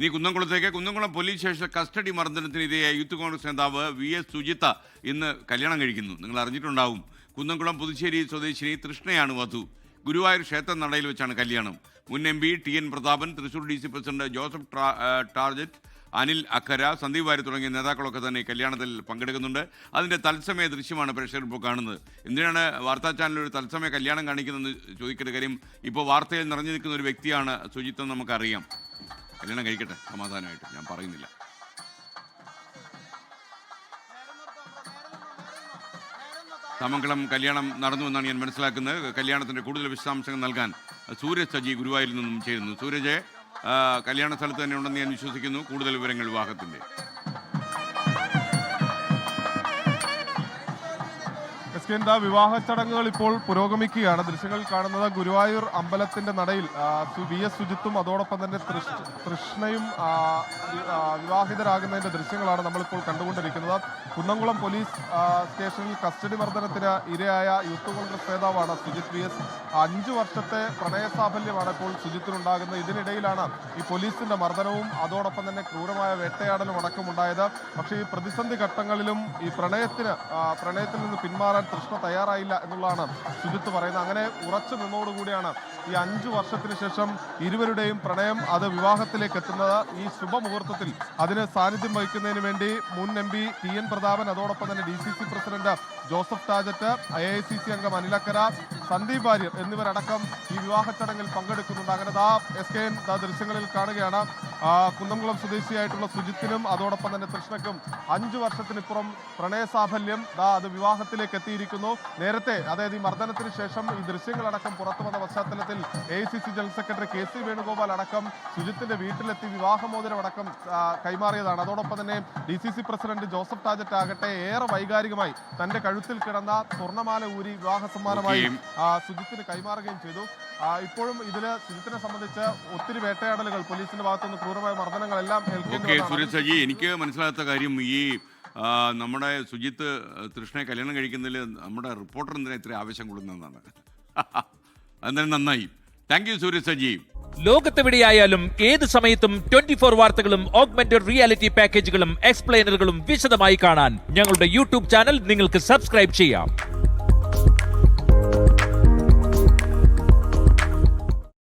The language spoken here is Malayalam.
ഇനി കുന്നംകുളത്തേക്ക് കുന്നംകുളം പോലീസ് സ്റ്റേഷൻ കസ്റ്റഡി മർദ്ദനത്തിനിരയായ യൂത്ത് കോൺഗ്രസ് നേതാവ് വി എസ് സുജിത്ത ഇന്ന് കല്യാണം കഴിക്കുന്നു. നിങ്ങൾ അറിഞ്ഞിട്ടുണ്ടാവും. കുന്നംകുളം പുതുശ്ശേരി സ്വദേശിനി തൃഷ്ണയാണ് വധു. ഗുരുവായൂർ ക്ഷേത്ര നടയിൽ വെച്ചാണ് കല്യാണം. മുൻ M P T N Prathapan Thrissur D C president Joseph Tajet Anil Akkara Sandeep Warrier തുടങ്ങിയ നേതാക്കളൊക്കെ തന്നെ കല്യാണത്തിൽ പങ്കെടുക്കുന്നുണ്ട്. അതിന്റെ തത്സമയ ദൃശ്യമാണ് പ്രേക്ഷകർ ഇപ്പോൾ കാണുന്നത്. എന്തിനാണ് വാർത്താ ചാനലിൽ ഒരു തത്സമയ കല്യാണം കാണിക്കുന്നതെന്ന് ചോദിക്കേണ്ട കാര്യം ഇപ്പോൾ വാർത്തയിൽ നിറഞ്ഞു നിൽക്കുന്ന ഒരു വ്യക്തിയാണ് സുജിത്തെന്ന് നമുക്കറിയാം. കല്യാണം കഴിക്കട്ടെ. സമാധാനമായിട്ട്. ഞാൻ പറയുന്നില്ല. സമംഗളം കല്യാണം നടന്നു എന്നാണ് ഞാൻ മനസ്സിലാക്കുന്നത്. കല്യാണത്തിന്റെ കൂടുതൽ വിശദാംശങ്ങൾ നൽകാൻ സൂരജ് സജി ഗുരുവായൂരിൽ നിന്നും ചേരുന്നു. സൂരജ് കല്യാണ സ്ഥലത്ത് തന്നെ ഉണ്ടെന്ന് ഞാൻ വിശ്വസിക്കുന്നു. കൂടുതൽ വിവരങ്ങൾ വിവാഹത്തിന്റെ. എസ് കെ വിവാഹ ചടങ്ങുകൾ ഇപ്പോൾ പുരോഗമിക്കുകയാണ്. ദൃശ്യങ്ങൾ കാണുന്നത് ഗുരുവായൂർ അമ്പലത്തിന്റെ നടയിൽ. വി എസ് സുജിത്തും അതോടൊപ്പം തന്നെ തൃഷ്ണയും വിവാഹിതരാകുന്നതിന്റെ ദൃശ്യങ്ങളാണ് നമ്മളിപ്പോൾ കണ്ടുകൊണ്ടിരിക്കുന്നത്. കുന്നംകുളം പോലീസ് സ്റ്റേഷനിൽ കസ്റ്റഡി മർദ്ദനത്തിന് ഇരയായ യൂത്ത് കോൺഗ്രസ് നേതാവാണ് സുജിത് വി എസ്. അഞ്ചു വർഷത്തെ പ്രണയ സാഫല്യമാണ് ഇപ്പോൾ സുജിത്തിനുണ്ടാകുന്നത്. ഇതിനിടയിലാണ് ഈ പോലീസിന്റെ മർദ്ദനവും അതോടൊപ്പം തന്നെ ക്രൂരമായ വേട്ടയാടലും അടക്കമുണ്ടായത്. പക്ഷേ ഈ പ്രതിസന്ധി ഘട്ടങ്ങളിലും ഈ പ്രണയത്തിന് പ്രണയത്തിൽ നിന്ന് പിന്മാറാൻ തൃഷ്ണ തയ്യാറായില്ല എന്നുള്ളതാണ് സുജിത്ത് പറയുന്നത്. അങ്ങനെ ഉറച്ചു നിന്നോടുകൂടിയാണ് ഈ അഞ്ചു വർഷത്തിന് ശേഷം ഇരുവരുടെയും പ്രണയം അത് വിവാഹത്തിലേക്ക് എത്തുന്നത്. ഈ ശുഭമുഹൂർത്തത്തിൽ അതിന് സാന്നിധ്യം വഹിക്കുന്നതിന് വേണ്ടി മുൻ M P T N Prathapan അതോടൊപ്പം തന്നെ D C C president Joseph Tajet I I C C അംഗം അനിലക്കര സന്ദീപ് വാര്യർ എന്നിവരടക്കം ഈ വിവാഹ ചടങ്ങിൽ പങ്കെടുക്കുന്നുണ്ട്. അങ്ങനെ ദാ എസ് കെ എൻ ദാ ദൃശ്യങ്ങളിൽ കാണുകയാണ്. കുന്നംകുളം സ്വദേശിയായിട്ടുള്ള സുജിത്തിനും അതോടൊപ്പം തന്നെ കൃഷ്ണക്കും അഞ്ചു വർഷത്തിനിപ്പുറം പ്രണയ സാഫല്യം ദാ അത് വിവാഹത്തിലേക്ക് എത്തിയിരിക്കുന്നു. നേരത്തെ അതായത് ഈ മർദ്ദനത്തിന് ശേഷം ഈ ദൃശ്യങ്ങളടക്കം പുറത്തു വന്ന പശ്ചാത്തലത്തിൽ A I C C general secretary K C Venugopal അടക്കം സുജിത്തിന്റെ വീട്ടിലെത്തി വിവാഹമോചനം അടക്കം കൈമാറിയതാണ്. അതോടൊപ്പം തന്നെ D C C president Joseph Tajet ആകട്ടെ ഏറെ വൈകാരികമായി തന്റെ കഴുത്തിൽ കിടന്ന സ്വർണമാല ഊരി വിവാഹ സമ്മാനമായി സുജിത്തിന് കൈമാറുകയും ചെയ്തു. ഇപ്പോഴും ഇതിൽ സുജിത്തിനെ സംബന്ധിച്ച് ഒത്തിരി വേട്ടയാടലുകൾ പോലീസിന്റെ ഭാഗത്തുനിന്ന് ക്രൂരമായ മർദ്ദനങ്ങളെല്ലാം ഏൽക്കേണ്ടി ഓക്കെ വന്നതാണ്. സുരേഷ് സജി എനിക്ക് മനസ്സിലാകാത്ത കാര്യം ഈ നമ്മുടെ സുജിത്ത് തൃഷ്ണയെ കല്യാണം കഴിക്കുന്നതിൽ നമ്മുടെ റിപ്പോർട്ടർ എന്തിനാ ഇത്ര ആവശ്യം കൊടുക്കുന്നതാണ് അതെന്തായാലും നന്നായി. Thank you Surya Saji. ലോകത്തെവിടെയായാലും ഏത് സമയത്തും ട്വന്റി ഫോർ വാർത്തകളും ഓഗ്മെന്റഡ് റിയാലിറ്റി പാക്കേജുകളും എക്സ്പ്ലെയിനറുകളും വിശദമായി കാണാൻ ഞങ്ങളുടെ യൂട്യൂബ് ചാനൽ നിങ്ങൾക്ക് സബ്സ്ക്രൈബ് ചെയ്യാം.